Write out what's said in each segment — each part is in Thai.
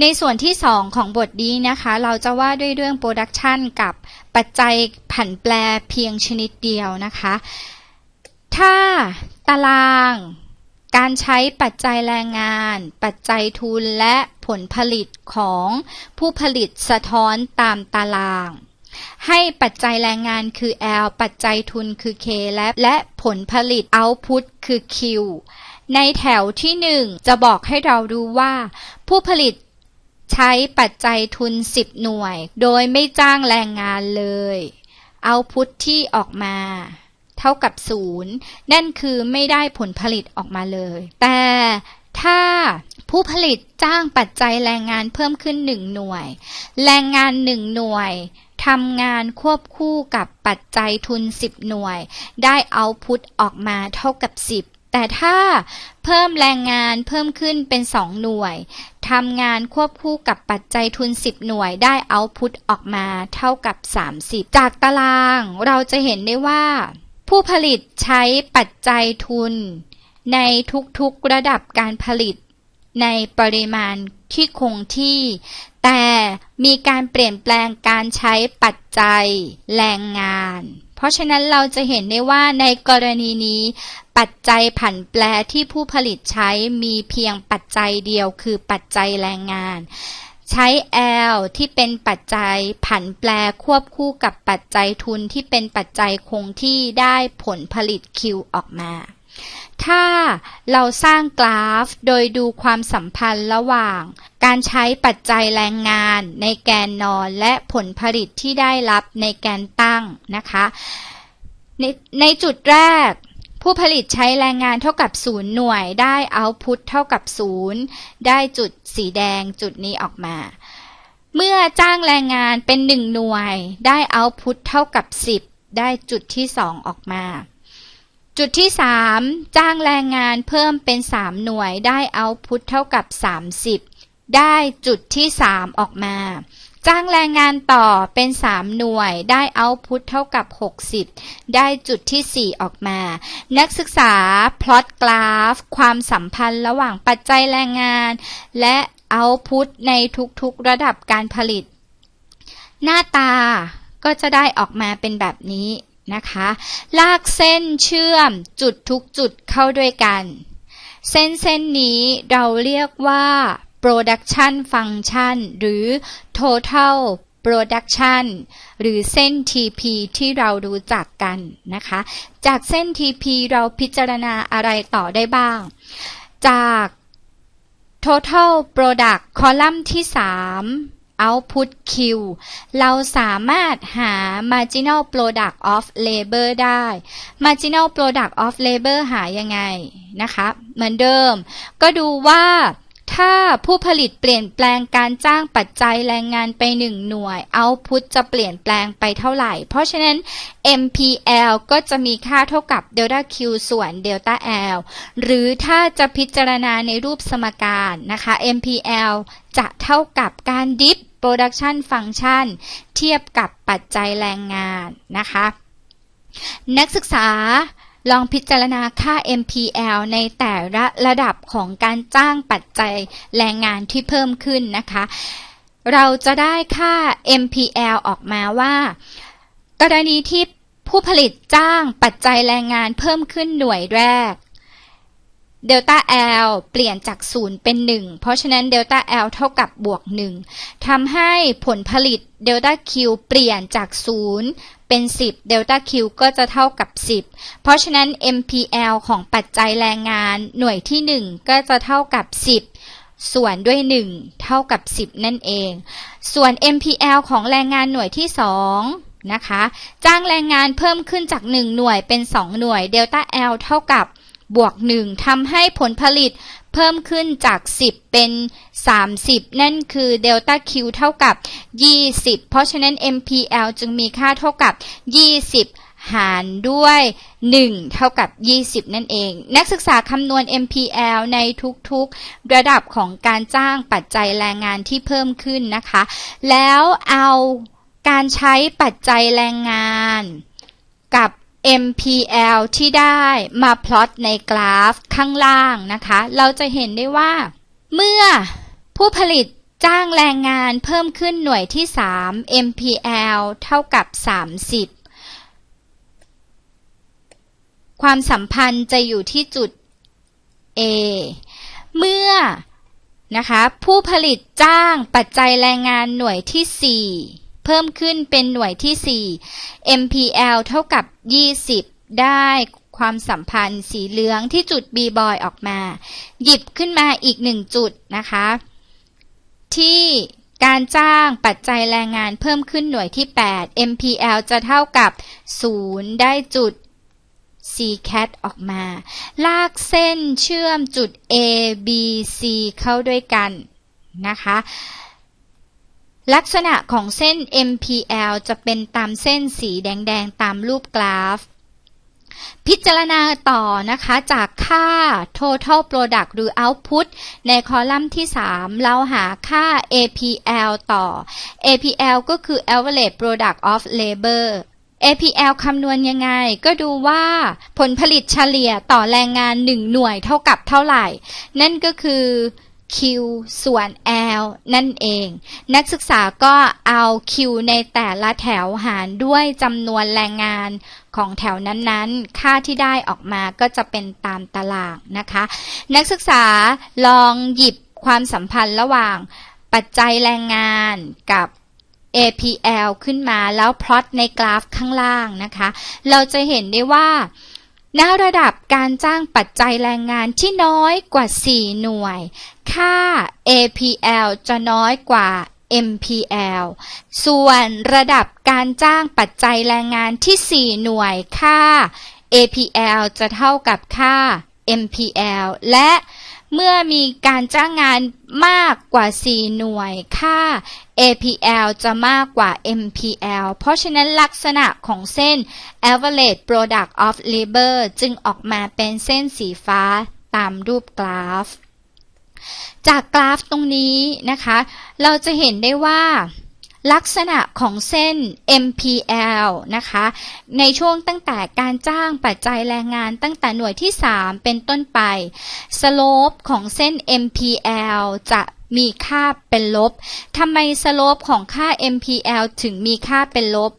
ในส่วนที่ 2 ของบทนี้นะคะ เราจะว่าด้วยเรื่อง Production กับปัจจัยผันแปรเพียงชนิดเดียวนะคะ ถ้าตารางการใช้ปัจจัยแรงงาน ปัจจัยทุนและผลผลิตของผู้ผลิตสะท้อนตามตาราง ให้ปัจจัยแรงงานคือ L ปัจจัยทุนคือ K และและผลผลิต Output คือ Q ในแถวที่ 1 จะบอกให้เรารู้ว่า ผู้ผลิต ใช้ปัจจัยทุน10หน่วย โดยไม่จ้างแรงงานเลย เอาพุทที่ออกมา เท่ากับศูนย์นั่นคือไม่ได้ผลผลิตออกมาเลย แต่ถ้าผู้ผลิตจ้างปัจจัยแรงงานเพิ่มขึ้น1หน่วย แรงงาน1หน่วยทำงานควบคู่กับปัจจัยทุน 10 หน่วย ได้เอาพุทออกมาเท่ากับ 10 แต่ถ้าเพิ่มแรงงานเพิ่มขึ้นเป็น 2 หน่วยทำงานควบคู่กับปัจจัยทุน 10 หน่วยได้เอาพุทออกมาเท่ากับ 30 จากตารางเราจะเห็นได้ว่า ผู้ผลิตใช้ปัจจัยทุน ในทุกๆระดับการผลิต ในปริมาณที่คงที่ แต่มีการเปลี่ยนแปลงการใช้ปัจจัยแรงงาน เพราะฉะนั้นเราจะเห็นได้ว่าในกรณีนี้ ปัจจัยผันแปรที่ผู้ผลิตใช้มีเพียงปัจจัยเดียวคือปัจจัยแรงงาน ใช้ L ที่เป็นปัจจัยผันแปรควบคู่กับปัจจัยทุนที่เป็นปัจจัยคงที่ได้ผลผลิต Q ออกมาถ้าเราสร้างกราฟโดยดูความสัมพันธ์ระหว่าง การใช้ปัจจัยแรงงานในแกนนอนและผลผลิตที่ได้รับในแกน ตั้งนะคะ ในในจุดแรก ผู้ผลิตใช้แรงงานเท่ากับ 0 หน่วยได้เอาพุทเท่ากับ 0 ได้จุดสีแดงจุดนี้ออกมา เมื่อจ้างแรงงานเป็น 1 หน่วย ได้เอาพุทเท่ากับ 10 ได้จุดที่ 2 ออกมาจุดที่ 3 จ้างแรงงานเพิ่มเป็น 3 หน่วยได้เอาพุทเท่ากับ 30 ได้จุดที่ 3 ออกมา จ้างแรงงานต่อเป็น 3 หน่วยได้เอาพุทเท่ากับ 60 ได้จุดที่ 4 ออกมา นักศึกษาพลอตกราฟ ความสัมพันธ์ระหว่างปัจจัยแรงงาน และเอาพุทในทุกๆระดับการผลิต หน้าตาก็จะได้ออกมาเป็นแบบนี้นะคะ ลากเส้นเชื่อมจุดทุกจุดเข้าด้วยกัน เส้นเส้นนี้เราเรียกว่า production function หรือ total production หรือเส้น TP ที่เรารู้จักกันนะคะ จากเส้น TP เราพิจารณาอะไรต่อได้บ้าง จาก total product คอลัมน์ที่ 3 output Q เราสามารถหา marginal product of labor ได้ marginal product of labor หายังไงนะคะ เหมือนเดิม ก็ดูว่า ถ้าผู้ผลิตเปลี่ยนแปลงการจ้างปัจจัยแรงงานไป 1 หน่วย output จะเปลี่ยนแปลงไปเท่าไหร่ เพราะฉะนั้น MPL ก็จะมีค่าเท่ากับ delta Q ส่วน delta L หรือถ้าจะพิจารณาในรูปสมการนะคะ MPL จะเท่ากับการดิฟ production function เทียบกับปัจจัยแรงงานนะคะ นักศึกษา ลองพิจารณาค่า MPL ในแต่ละระดับของการจ้างปัจจัยแรงงานที่เพิ่มขึ้นนะคะ เราจะได้ค่า MPL ออกมาว่า กรณีที่ผู้ผลิตจ้างปัจจัยแรงงานเพิ่มขึ้นหน่วยแรก เดลต้า L เปลี่ยนจาก 0 เป็น 1 เพราะฉะนั้นเดลต้า L เท่ากับบวก 1ทำให้ผลผลิตเดลต้า Q เปลี่ยนจาก 0 เป็น 10 เดลต้า Q ก็จะเท่ากับ 10 เพราะฉะนั้น MPL ของปัจจัยแรงงานหน่วยที่ 1 ก็จะเท่ากับ 10 ส่วนด้วย 1 เท่ากับ 10 นั่นเอง ส่วน MPL ของแรงงานหน่วยที่ 2 นะคะ จ้างแรงงานเพิ่มขึ้นจาก 1 หน่วยเป็น 2 หน่วยเดลต้า L เท่ากับ บวก1ทำให้ผลผลิตเพิ่มขึ้นจาก 10 เป็น 30 นั่นคือเดลต้า Q เท่ากับ 20 เพราะฉะนั้น MPL จึงมีค่าเท่ากับ 20 หารด้วย 1 เท่ากับ 20 นั่นเอง นักศึกษาคำนวณ MPL ในทุกๆ ระดับของการจ้างปัจจัยแรงงานที่เพิ่มขึ้นนะคะ แล้วเอาการใช้ปัจจัยแรงงานกับ MPL ที่ได้มาพลอตในกราฟข้างล่างนะคะ เราจะเห็นได้ว่า เมื่อผู้ผลิตจ้างแรงงานเพิ่มขึ้นหน่วยที่ 3 MPL เท่ากับ 30 ความสัมพันธ์จะอยู่ที่จุด A เมื่อนะคะผู้ผลิตจ้างปัจจัยแรงงานหน่วยที่ 4 เพิ่มขึ้นเป็นหน่วยที่ 4 MPL เท่ากับ 20 ได้ความสัมพันธ์สีเหลืองที่จุด B บอยออกมา หยิบขึ้นมาอีกหนึ่งจุดนะคะ ที่การจ้างปัจจัยแรงงานเพิ่มขึ้นหน่วยที่ 8 MPL จะเท่ากับ 0 ได้จุด CCAT ออกมา ลากเส้นเชื่อมจุด A B C เข้าด้วยกันนะคะ ลักษณะของเส้น MPL จะเป็นตามเส้นสีแดงๆ ตามรูปกราฟ พิจารณาต่อนะคะจากค่า total product หรือ output ในคอลัมน์ที่ 3 เราหาค่า APL ต่อ APL ก็คือ average product of labor APL คำนวณยังไง ก็ดูว่าผลผลิตเฉลี่ยต่อแรงงาน 1 หน่วยเท่ากับเท่าไหร่ นั่นก็คือ Q ส่วน L นั่นเอง นักศึกษาก็เอา Q ในแต่ละแถวหารด้วยจำนวนแรงงานของแถวนั้นๆ ค่าที่ได้ออกมาก็จะเป็นตามตารางนะคะ นักศึกษาลองหยิบความสัมพันธ์ระหว่างปัจจัยแรงงานกับ APL ขึ้นมาแล้วพลอตในกราฟข้างล่างนะคะ เราจะเห็นได้ว่า ณระดับการจ้างปัจจัยแรงงานที่น้อยกว่า 4 หน่วย ค่า APL จะน้อยกว่า MPL ส่วนระดับการจ้างปัจจัยแรงงานที่ 4 หน่วยค่า APL จะเท่ากับค่า MPL และ เมื่อมีการจ้างงานมากกว่า 4 หน่วย ค่า APL จะมากกว่า MPL เพราะฉะนั้นลักษณะของเส้น average product of labor จึงออกมาเป็นเส้นสีฟ้าตามรูปกราฟ จากกราฟตรงนี้นะคะ เราจะเห็นได้ว่า ลักษณะของเส้น MPL นะคะ ในช่วงตั้งแต่การจ้างปัจจัยแรงงานตั้งแต่หน่วยที่ 3 เป็นต้นไป สโลปของเส้น MPL จะมีค่าเป็นลบ ทำไมสโลปของค่า MPL ถึงมีค่าเป็นลบ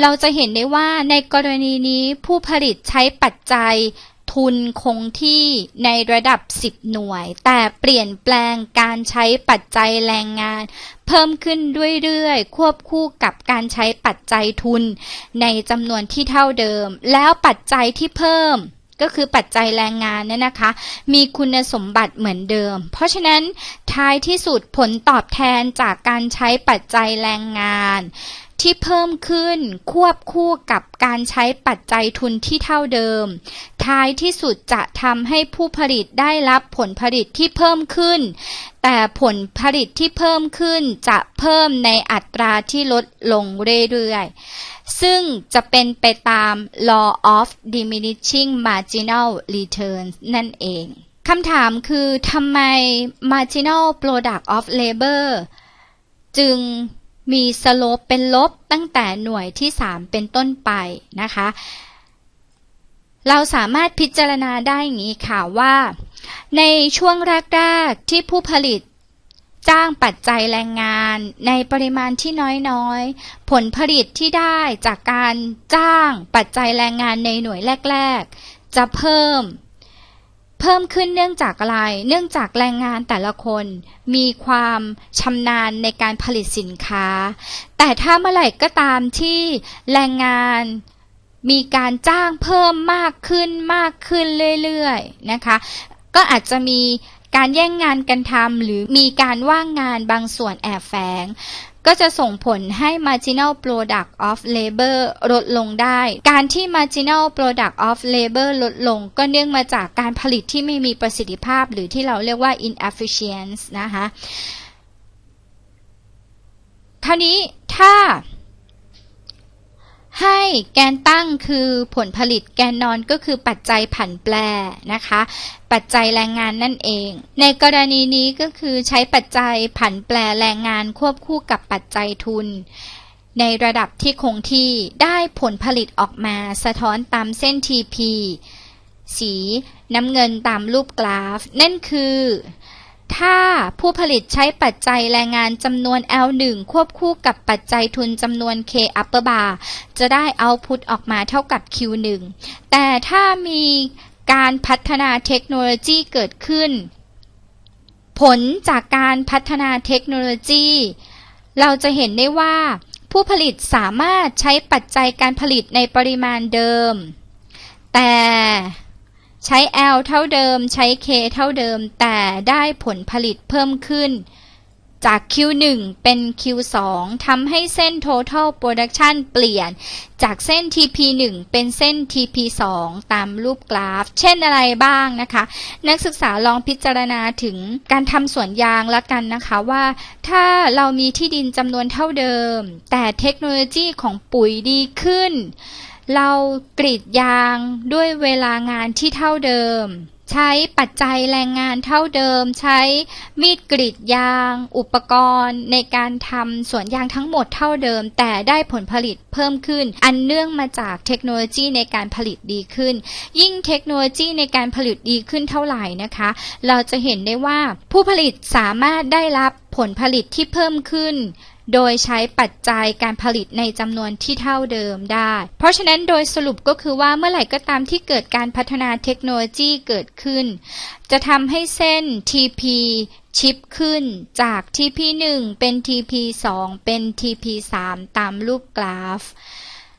เราจะเห็นได้ว่าในกรณีนี้ผู้ผลิตใช้ปัจจัย ทุนคงที่ในระดับ 10 หน่วย แต่เปลี่ยนแปลงการใช้ปัจจัยแรงงาน เพิ่มขึ้นเรื่อยๆ ควบคู่กับการใช้ปัจจัยทุน ในจำนวนที่เท่าเดิม แล้วปัจจัยที่เพิ่มก็คือปัจจัยแรงงานเนี่ยนะคะ มีคุณสมบัติเหมือนเดิม เพราะฉะนั้นท้ายที่สุดผลตอบแทนจากการใช้ปัจจัยแรงงาน ที่เพิ่มขึ้นควบคู่กับการใช้ปัจจัยทุนที่เท่าเดิม ท้ายที่สุดจะทำให้ผู้ผลิตได้รับผลผลิตที่เพิ่มขึ้น แต่ผลผลิตที่เพิ่มขึ้นจะเพิ่มในอัตราที่ลดลงเรื่อยๆ ซึ่งจะเป็นไปตาม law of diminishing marginal returns นั่นเองคำถามคือทำไม marginal product of labor จึง มีสโลปเป็นลบตั้งแต่หน่วยที่ 3 เป็นต้นไปนะคะ เราสามารถพิจารณาได้อย่างนี้ค่ะว่า ในช่วงแรกๆที่ผู้ผลิตจ้างปัจจัยแรงงานในปริมาณที่น้อยๆ ผลผลิตที่ได้จากการจ้างปัจจัยแรงงานในหน่วยแรก ๆ จะเพิ่ม เพิ่มขึ้นเนื่องจากอะไร เนื่องจากแรงงานแต่ละคน มีความชำนาญในการผลิตสินค้า แต่ถ้าเมื่อไหร่ก็ตามที่แรงงานมีการจ้างเพิ่มมากขึ้นมากขึ้นเรื่อยๆนะคะ ก็อาจจะมีการแย่งงานกันทำหรือมีการว่างงานบางส่วนแอบแฝง ก็จะส่งผลให้ marginal product of labor ลดลงได้ การที่ marginal product of labor ลดลง ก็เนื่องมาจากการผลิตที่ไม่มีประสิทธิภาพ หรือที่เราเรียกว่า inefficiency นะคะคราวนี้ถ้า ให้แกนตั้งคือผลผลิตแกนนอนก็คือปัจจัยผันแปรนะคะ ปัจจัยแรงงานนั่นเอง ในกรณีนี้ก็คือใช้ปัจจัยผันแปรแรงงานควบคู่กับปัจจัยทุน ในระดับที่คงที่ได้ผลผลิตออกมาสะท้อนตามเส้น TP สีน้ำเงินตามรูปกราฟ นั่นคือ ถ้าผู้ผลิตใช้ปัจจัยแรงงานจำนวน L1 ควบคู่กับปัจจัยทุนจำนวน K upper bar จะได้ output ออกมาเท่ากับ Q1 แต่ถ้ามีการพัฒนาเทคโนโลยีเกิดขึ้น ผลจากการพัฒนาเทคโนโลยี เราจะเห็นได้ว่า ผู้ผลิตสามารถใช้ปัจจัยการผลิตในปริมาณเดิม แต่ ใช้ L เท่าเดิม ใช้ K เท่าเดิม แต่ได้ผลผลิตเพิ่มขึ้น จาก Q1 เป็น Q2 ทำให้เส้น Total Production เปลี่ยน จากเส้น TP1 เป็นเส้น TP2 ตามรูปกราฟ เช่นอะไรบ้างนะคะ นักศึกษาลองพิจารณาถึงการทำสวนยางละกันนะคะว่า ถ้าเรามีที่ดินจำนวนเท่าเดิม แต่เทคโนโลยีของปุ๋ยดีขึ้น เรากรีดยางด้วยเวลางานที่เท่าเดิม ใช้ปัจจัยแรงงานเท่าเดิม ใช้มีดกรีดยาง อุปกรณ์ ในการทำสวนยางทั้งหมดเท่าเดิม แต่ได้ผลผลิตเพิ่มขึ้น อันเนื่องมาจากเทคโนโลยีในการผลิตดีขึ้น ยิ่งเทคโนโลยีในการผลิตดีขึ้นเท่าไหร่นะคะ เราจะเห็นได้ว่าผู้ผลิตสามารถได้รับผลผลิตที่เพิ่มขึ้น โดยใช้ปัจจัยการผลิตในจำนวนที่เท่าเดิมได้ เพราะฉะนั้นโดยสรุปก็คือว่าเมื่อไหร่ก็ตามที่เกิดการพัฒนาเทคโนโลยีเกิดขึ้น จะทำให้เส้น TP ชิปขึ้นจาก TP 1 เป็น TP 2 เป็น TP 3 ตามรูปกราฟ